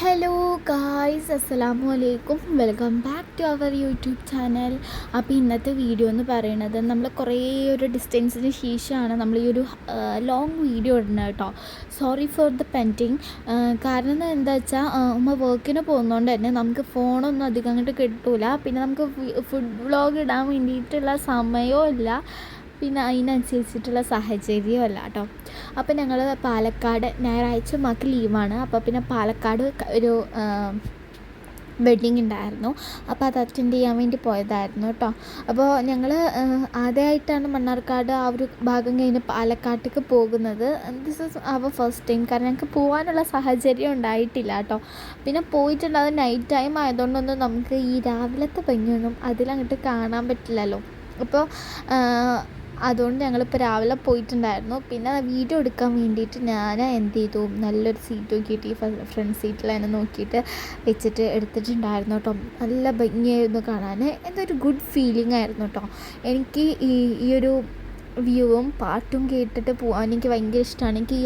Hello guys അസ്സലാമു അലൈക്കും welcome back to our YouTube channel അപ്പോൾ ഇന്നത്തെ വീഡിയോ എന്ന് പറയുന്നത് നമ്മൾ കുറേ ഒരു ഡിസ്റ്റൻസിന് ശേഷമാണ് നമ്മൾ ഈ ഒരു ലോങ് വീഡിയോ ഇടുന്നത് കേട്ടോ. സോറി ഫോർ ദ പെന്റിങ് കാരണം എന്താ വെച്ചാൽ ഉമ്മ വർക്കിന് പോകുന്നതുകൊണ്ട് തന്നെ നമുക്ക് ഫോണൊന്നും അധികം അങ്ങോട്ട് കിട്ടൂല. പിന്നെ നമുക്ക് ഫുഡ് വ്ളോഗ് ഇടാൻ വേണ്ടിയിട്ടുള്ള സമയവും ഇല്ല. പിന്നെ അതിനനുസരിച്ചിട്ടുള്ള സാഹചര്യമല്ല കേട്ടോ അപ്പോൾ ഞങ്ങൾ പാലക്കാട് ഞായറാഴ്ച മാക്ക് ലീവാണ്. അപ്പോൾ പിന്നെ പാലക്കാട് ഒരു വെഡ്ഡിങ് ഉണ്ടായിരുന്നു അപ്പോൾ അത് അറ്റൻഡ് ചെയ്യാൻ വേണ്ടി പോയതായിരുന്നു കേട്ടോ അപ്പോൾ ഞങ്ങൾ ആദ്യമായിട്ടാണ് മണ്ണാർക്കാട് ആ ഒരു ഭാഗം കഴിഞ്ഞ് പാലക്കാട്ടേക്ക് പോകുന്നത്. This is our first time കാരണം ഞങ്ങൾക്ക് പോകാനുള്ള സാഹചര്യം ഉണ്ടായിട്ടില്ല കേട്ടോ പിന്നെ പോയിട്ടുള്ളത് അത് നൈറ്റ് ടൈം ആയതുകൊണ്ടൊന്നും നമുക്ക് ഈ രാവിലത്തെ ഭംഗിയൊന്നും അതിലങ്ങോട്ട് കാണാൻ പറ്റില്ലല്ലോ. അപ്പോൾ അതുകൊണ്ട് ഞങ്ങളിപ്പോൾ രാവിലെ പോയിട്ടുണ്ടായിരുന്നു. പിന്നെ വീഡിയോ എടുക്കാൻ വേണ്ടിയിട്ട് ഞാൻ എന്ത് ചെയ്തു? നല്ലൊരു സീറ്റ് നോക്കിയിട്ട് ഈ ഫ്രണ്ട് സീറ്റിൽ തന്നെ നോക്കിയിട്ട് വെച്ചിട്ട് എടുത്തിട്ടുണ്ടായിരുന്നു കേട്ടോ നല്ല ഭംഗിയായിരുന്നു കാണാൻ എന്തൊരു ഗുഡ് ഫീലിംഗ് ആയിരുന്നു കേട്ടോ എനിക്ക് ഈ ഈ ഒരു വ്യൂവും പാട്ടും കേട്ടിട്ട് പോകാൻ എനിക്ക് ഭയങ്കര ഇഷ്ടമാണ് എനിക്ക്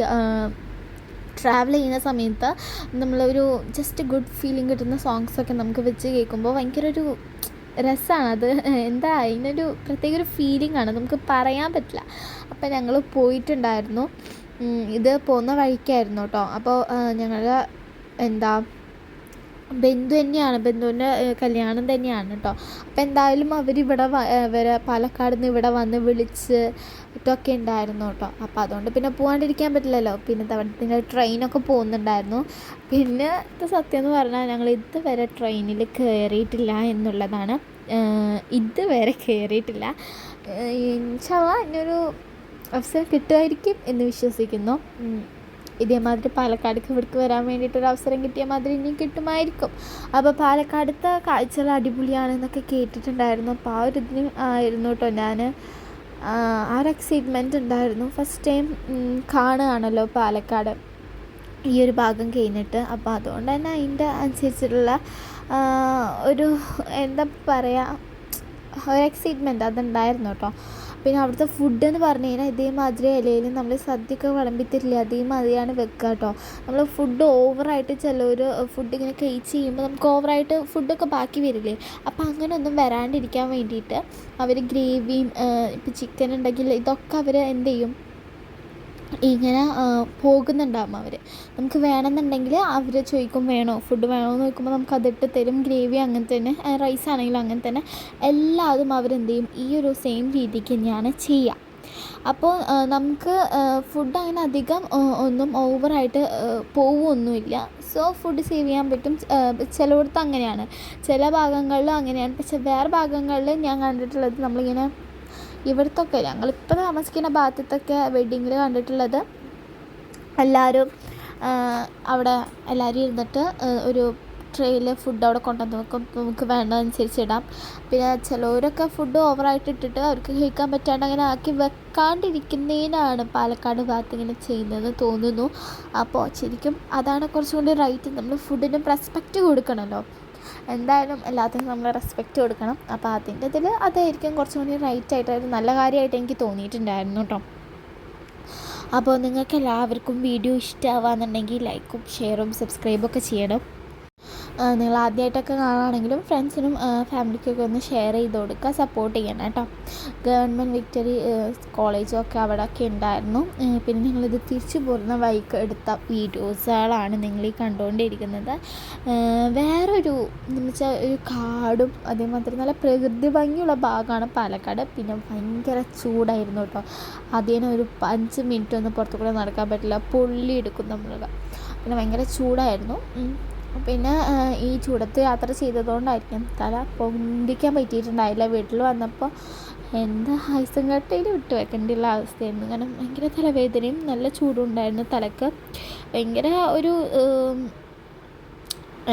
ട്രാവൽ ചെയ്യുന്ന സമയത്ത് നമ്മളൊരു ജസ്റ്റ് ഗുഡ് ഫീലിംഗ് കിട്ടുന്ന സോങ്സൊക്കെ നമുക്ക് വെച്ച് കേൾക്കുമ്പോൾ ഭയങ്കര ഒരു രസമാണ് അത് എന്താ അതിനൊരു പ്രത്യേക ഒരു ഫീലിംഗ് ആണ്. നമുക്ക് പറയാൻ പറ്റില്ല. അപ്പം ഞങ്ങൾ പോയിട്ടുണ്ടായിരുന്നു. ഇത് പോകുന്ന വഴിക്കായിരുന്നു കേട്ടോ അപ്പോൾ ഞങ്ങൾ എന്താ ബന്ധു തന്നെയാണ്. ബന്ധുവിന്റെ കല്യാണം തന്നെയാണ് കേട്ടോ അപ്പോൾ എന്തായാലും അവരിവിടെ വരെ പാലക്കാട് നിന്ന് ഇവിടെ വന്ന് വിളിച്ച് ഇതൊക്കെ ഉണ്ടായിരുന്നു കേട്ടോ അപ്പോൾ അതുകൊണ്ട് പിന്നെ പോകാണ്ടിരിക്കാൻ പറ്റില്ലല്ലോ. പിന്നെ തവണത്തിന്റെ ട്രെയിനൊക്കെ പോകുന്നുണ്ടായിരുന്നു. പിന്നെ ഇത് സത്യം എന്ന് പറഞ്ഞാൽ ഞങ്ങൾ ഇതുവരെ ട്രെയിനിൽ കയറിയിട്ടില്ല എന്നുള്ളതാണ്. ഇതുവരെ കയറിയിട്ടില്ല. ഇൻഷാല്ല ഇനിയൊരു അവസരം കിട്ടുമായിരിക്കും എന്ന് വിശ്വസിക്കുന്നു. ഇതേമാതിരി പാലക്കാടേക്ക് ഇവിടേക്ക് വരാൻ വേണ്ടിയിട്ടൊരു അവസരം കിട്ടിയ മാതിരി ഇനിയും കിട്ടുമായിരിക്കും. അപ്പോൾ പാലക്കാടത്തെ കാഴ്ചകൾ അടിപൊളിയാണെന്നൊക്കെ കേട്ടിട്ടുണ്ടായിരുന്നു. അപ്പോൾ ആ ഒരു ഇതിന് ആയിരുന്നു കേട്ടോ ഞാൻ ആ ഒരു എക്സൈറ്റ്മെന്റ് ഉണ്ടായിരുന്നു. ഫസ്റ്റ് ടൈം കാണുകയാണല്ലോ പാലക്കാട് ഈ ഒരു ഭാഗം കഴിഞ്ഞിട്ട്. അപ്പോൾ അതുകൊണ്ട് തന്നെ അതിന്റെ അനുസരിച്ചിട്ടുള്ള ഒരു എന്താ പറയുക ഒരു എക്സൈറ്റ്മെന്റ് അതുണ്ടായിരുന്നു കേട്ടോ പിന്നെ അവിടുത്തെ ഫുഡ് എന്ന് പറഞ്ഞു കഴിഞ്ഞാൽ ഇതേമാതിരി ഇലയിൽ നമ്മൾ സദ്യയൊക്കെ വിളമ്പിത്തരില്ല അതേമാതിരിയാണ് വെക്കുക കേട്ടോ നമ്മൾ ഫുഡ് ഓവറായിട്ട് ചിലർ ഫുഡ് ഇങ്ങനെ കഴിച്ച് ചെയ്യുമ്പോൾ നമുക്ക് ഓവറായിട്ട് ഫുഡൊക്കെ ബാക്കി വരില്ലേ? അപ്പോൾ അങ്ങനെ ഒന്നും വരാണ്ടിരിക്കാൻ വേണ്ടിയിട്ട് അവർ ഗ്രേവിയും ഇപ്പോൾ ചിക്കൻ ഉണ്ടെങ്കിൽ ഇതൊക്കെ അവർ എന്ത് ചെയ്യും? ഇങ്ങനെ പോകുന്നുണ്ടാവും അവർ നമുക്ക് വേണമെന്നുണ്ടെങ്കിൽ അവർ ചോദിക്കും വേണോ? ഫുഡ് വേണോ? എന്ന് ചോദിക്കുമ്പോൾ നമുക്ക് അതിട്ട് തരും. ഗ്രേവി അങ്ങനെ തന്നെ റൈസ് ആണെങ്കിലും അങ്ങനെ തന്നെ. എല്ലാതും അവരെന്ത് ചെയ്യും? ഈ ഒരു സെയിം രീതിക്ക് തന്നെയാണ് ചെയ്യുക അപ്പോൾ നമുക്ക് ഫുഡ് അങ്ങനെ അധികം ഒന്നും ഓവറായിട്ട് പോവുമൊന്നുമില്ല സോ ഫുഡ് സേവ് ചെയ്യാൻ പറ്റും. ചിലയിടത്ത് അങ്ങനെയാണ്. ചില ഭാഗങ്ങളിലും അങ്ങനെയാണ്. പക്ഷെ വേറെ ഭാഗങ്ങളിൽ ഞാൻ കണ്ടിട്ടുള്ളത് നമ്മളിങ്ങനെ ഇവിടുത്തൊക്കെ ഞങ്ങളിപ്പോൾ താമസിക്കുന്ന ഭാഗത്തൊക്കെ വെഡ്ഡിങ്ങിൽ കണ്ടിട്ടുള്ളത് എല്ലാവരും അവിടെ എല്ലാവരും ഇരുന്നിട്ട് ഒരു ട്രെയിൽ ഫുഡ് അവിടെ കൊണ്ടുവന്ന് വെക്കും. നമുക്ക് വേണ്ടതനുസരിച്ച് ഇടാം. പിന്നെ ചിലവരൊക്കെ ഫുഡ് ഓവറായിട്ട് ഇട്ടിട്ട് അവർക്ക് കഴിക്കാൻ പറ്റാണ്ട് അങ്ങനെ ആക്കി വെക്കാണ്ടിരിക്കുന്നതിനാണ് പാലക്കാട് ഭാഗത്ത് ഇങ്ങനെ ചെയ്യുന്നത് തോന്നുന്നു. അപ്പോൾ ശരിക്കും അതാണ് കുറച്ചും കൂടി റൈറ്റ് നമ്മൾ ഫുഡിന് റെസ്പെക്റ്റ് കൊടുക്കണമല്ലോ എന്തായാലും എല്ലാത്തിനും നമ്മൾ റെസ്പെക്റ്റ് കൊടുക്കണം. അപ്പോൾ അതിന്റെ ഇതിൽ അതായിരിക്കും കുറച്ചും കൂടി റൈറ്റ് ആയിട്ട് നല്ല കാര്യമായിട്ട് എനിക്ക് തോന്നിയിട്ടുണ്ടായിരുന്നു കേട്ടോ അപ്പോൾ നിങ്ങൾക്ക് എല്ലാവർക്കും വീഡിയോ ഇഷ്ടമാവാന്നുണ്ടെങ്കിൽ ലൈക്കും ഷെയറും സബ്സ്ക്രൈബും ഒക്കെ ചെയ്യണം. നിങ്ങൾ ആദ്യമായിട്ടൊക്കെ കാണുകയാണെങ്കിലും ഫ്രണ്ട്സിനും ഫാമിലിക്കൊക്കെ ഒന്ന് ഷെയർ ചെയ്ത് കൊടുക്കുക സപ്പോർട്ട് ചെയ്യണം കേട്ടോ. ഗവൺമെന്റ് വിക്ടറി കോളേജും ഒക്കെ അവിടെ ഒക്കെ ഉണ്ടായിരുന്നു പിന്നെ നിങ്ങളിത് തിരിച്ചു പോരുന്ന വൈക്ക് എടുത്ത വീഡിയോസുകളാണ് നിങ്ങൾ ഈ കണ്ടുകൊണ്ടിരിക്കുന്നത്. വേറൊരു എന്ന് വെച്ചാൽ ഒരു കാടും അതേമാതിരി നല്ല പ്രകൃതി ഭംഗിയുള്ള ഭാഗമാണ് പാലക്കാട്. പിന്നെ ഭയങ്കര ചൂടായിരുന്നു കേട്ടോ. അതിന് ഒരു അഞ്ച് മിനിറ്റ് ഒന്നും പുറത്തു കൂടെ നടക്കാൻ പറ്റില്ല. പൊള്ളി എടുക്കും നമ്മൾ പിന്നെ ഭയങ്കര ചൂടായിരുന്നു. പിന്നെ ഈ ചൂടത്ത് യാത്ര ചെയ്തതുകൊണ്ടായിരിക്കും തല പൊന്തിക്കാൻ പറ്റിയിട്ടുണ്ടായില്ല. വീട്ടിൽ വന്നപ്പോൾ എന്താ ഐസും കട്ടയിൽ വിട്ട് വെക്കേണ്ടിയുള്ള അവസ്ഥയായിരുന്നു. കാരണം ഭയങ്കര തലവേദനയും നല്ല ചൂടും ഉണ്ടായിരുന്നു തലക്ക്. ഭയങ്കര ഒരു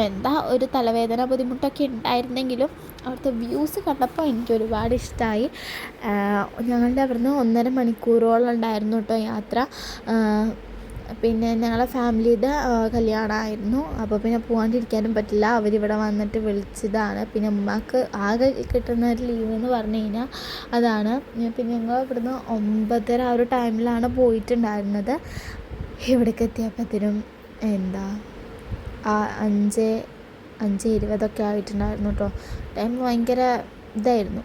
എന്താ ഒരു തലവേദന ബുദ്ധിമുട്ടൊക്കെ ഉണ്ടായിരുന്നെങ്കിലും അവിടുത്തെ വ്യൂസ് കണ്ടപ്പോൾ എനിക്ക് ഒരുപാട് ഇഷ്ടമായി ഞങ്ങളുടെ അവിടുന്ന് ഒന്നര മണിക്കൂറോളം ഉണ്ടായിരുന്നു കേട്ടോ യാത്ര. പിന്നെ ഞങ്ങളുടെ ഫാമിലിയുടെ കല്യാണമായിരുന്നു. അപ്പോൾ പിന്നെ പോകാണ്ടിരിക്കാനും പറ്റില്ല. അവരിവിടെ വന്നിട്ട് വിളിച്ചതാണ്. പിന്നെ ഉമ്മാക്ക് ആകെ കിട്ടുന്ന ഒരു ലീവ് എന്ന് പറഞ്ഞു കഴിഞ്ഞാൽ അതാണ്. പിന്നെ ഞങ്ങൾ ഇവിടുന്ന് ഒമ്പതര ആ ഒരു ടൈമിലാണ് പോയിട്ടുണ്ടായിരുന്നത്. ഇവിടേക്ക് എത്തിയപ്പോഴത്തേനും എന്താ ആ അഞ്ച് അഞ്ച് ഇരുപതൊക്കെ ആയിട്ടുണ്ടായിരുന്നു കേട്ടോ ടൈം ഭയങ്കര ഇതായിരുന്നു.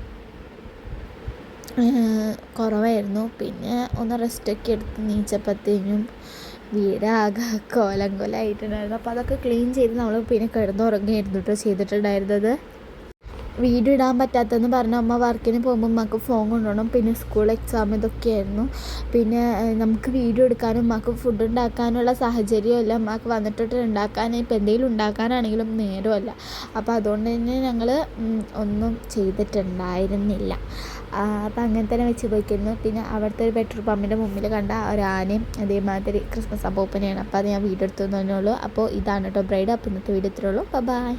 കുറവായിരുന്നു. പിന്നെ ഒന്ന് റെസ്റ്റൊക്കെ എടുത്ത് നീച്ചപ്പത്തേനും വീട് ആകെ കോലം കൊലമായിട്ടുണ്ടായിരുന്നു അപ്പോൾ അതൊക്കെ ക്ലീൻ ചെയ്ത് നമ്മൾ പിന്നെ കിടന്നുറങ്ങിയിരുന്നു കേട്ടോ ചെയ്തിട്ടുണ്ടായിരുന്നത്. വീഡിയോ ഇടാൻ പറ്റാത്തതെന്ന് പറഞ്ഞ അമ്മ വർക്കിന് പോകുമ്പോൾ അമ്മയ്ക്ക് ഫോൺ കൊണ്ടുപോകണം. പിന്നെ സ്കൂൾ എക്സാം ഇതൊക്കെയായിരുന്നു. പിന്നെ നമുക്ക് വീഡിയോ എടുക്കാനും അമ്മയ്ക്ക് ഫുഡ് ഉണ്ടാക്കാനുള്ള സാഹചര്യമല്ല അമ്മയ്ക്ക് വന്നിട്ടിട്ട് ഉണ്ടാക്കാൻ ഇപ്പം എന്തെങ്കിലും ഉണ്ടാക്കാനാണെങ്കിലും നേരമല്ല. അപ്പോൾ അതുകൊണ്ട് തന്നെ ഞങ്ങൾ ഒന്നും ചെയ്തിട്ടുണ്ടായിരുന്നില്ല. അപ്പം അങ്ങനെ തന്നെ വെച്ച് പോയിക്കുന്നു പിന്നെ അവിടുത്തെ ഒരു പെട്രോൾ പമ്പിന്റെ മുമ്പിൽ കണ്ട ഒരു ആനയും അതേമാതിരി ക്രിസ്മസ് അപ്പൂപ്പനെയാണ് അപ്പോൾ അത് ഞാൻ വീഡിയോ എടുത്തു തന്നെ ഉള്ളൂ. അപ്പോൾ ഇതാണ് കേട്ടോ ബ്രൈഡ് അപ്പോൾ ഇന്നത്തെ വീഡിയോ ഇത്രയുള്ളൂ ബൈ